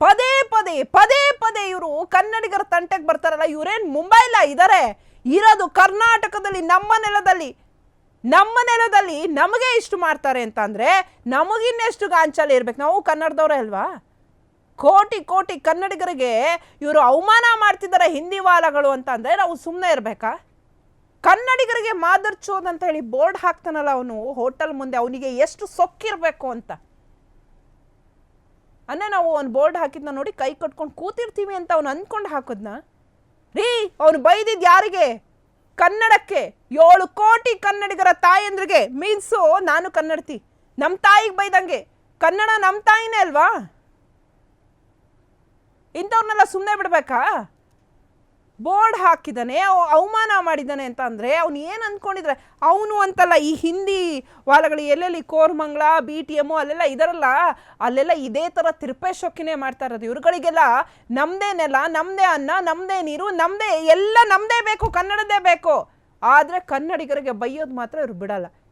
ಪದೇ ಪದೇ ಪದೇ ಪದೇ ಇವರು ಕನ್ನಡಿಗರ ತಂಟೆಗೆ ಬರ್ತಾರಲ್ಲ, ಇವರೇನ್ ಮುಂಬೈಲ ಇದಾರೆ? ಇರೋದು ಕರ್ನಾಟಕದಲ್ಲಿ, ನಮ್ಮ ನೆಲದಲ್ಲಿ. ನಮ್ಮ ನೆಲದಲ್ಲಿ ನಮಗೆ ಇಷ್ಟು ಮಾಡ್ತಾರೆ ಅಂತ ಅಂದ್ರೆ ನಮಗಿನ್ನೆಷ್ಟು ಗಾಂಚಲ್ಲಿ ಇರ್ಬೇಕು? ನಾವು ಕನ್ನಡದವರೇ ಅಲ್ವಾ? ಕೋಟಿ ಕೋಟಿ ಕನ್ನಡಿಗರಿಗೆ ಇವರು ಅವಮಾನ ಮಾಡ್ತಿದ್ದಾರೆ ಹಿಂದಿ ವಾಲಗಳು ಅಂತ ನಾವು ಸುಮ್ಮನೆ ಇರಬೇಕಾ? ಕನ್ನಡಿಗರಿಗೆ ಮಾದರ್ಚೋದ್ ಅಂತ ಹೇಳಿ ಬೋರ್ಡ್ ಹಾಕ್ತಾನಲ್ಲ ಅವನು, ಹೋಟೆಲ್ ಮುಂದೆ, ಅವನಿಗೆ ಎಷ್ಟು ಸೊಕ್ಕಿರಬೇಕು ಅಂತ. ಅನ್ನೇ ನಾವು ಒಂದು ಬೋರ್ಡ್ ಹಾಕಿದ್ನ ನೋಡಿ ಕೈ ಕಟ್ಕೊಂಡು ಕೂತಿರ್ತೀವಿ ಅಂತ ಅವ್ನು ಅಂದ್ಕೊಂಡು ಹಾಕೋದ್ನ? ರೀ, ಅವನು ಬೈದಿದ್ದು ಯಾರಿಗೆ? ಕನ್ನಡಕ್ಕೆ. ಏಳು ಕೋಟಿ ಕನ್ನಡಿಗರ ತಾಯಂದ್ರಿಗೆ ಮೀನ್ಸು, ನಾನು ಕನ್ನಡತಿ. ನಮ್ಮ ತಾಯಿಗೆ ಬೈದಂಗೆ. ಕನ್ನಡ ನಮ್ಮ ತಾಯಿನೇ ಅಲ್ವಾ? ಇಂಥವ್ರನ್ನೆಲ್ಲ ಸುಮ್ಮನೆ ಬಿಡ್ಬೇಕಾ? ಬೋರ್ಡ್ ಹಾಕಿದ್ದಾನೆ, ಅವ- ಅವಮಾನ ಮಾಡಿದ್ದಾನೆ ಅಂತ ಅಂದರೆ ಅವ್ನು ಏನು ಅಂದ್ಕೊಂಡಿದ್ರೆ ಅವನು ಅಂತಲ್ಲ ಈ ಹಿಂದಿ ವಾಲಗಳು ಎಲ್ಲೆಲ್ಲಿ ಕೋರ್ಮಂಗ್ಲ ಬಿ ಟಿ ಎಮ್ಮು ಅಲ್ಲೆಲ್ಲ ಇದರಲ್ಲ, ಅಲ್ಲೆಲ್ಲ ಇದೇ ಥರ ತಿರುಪೇಶೊಕ್ಕಿನೇ ಮಾಡ್ತಾ ಇರೋದು. ಇವ್ರುಗಳಿಗೆಲ್ಲ ನಮ್ಮದೇ ನೆಲ ನಮ್ಮದೇ ಅನ್ನ ನಮ್ಮದೇ ನೀರು ನಮ್ಮದೇ ಎಲ್ಲ ನಮ್ಮದೇ ಬೇಕು ಕನ್ನಡದೇ ಬೇಕು. ಆದರೆ ಕನ್ನಡಿಗರಿಗೆ ಬೈಯೋದು ಮಾತ್ರ ಇವ್ರು ಬಿಡಲ್ಲ.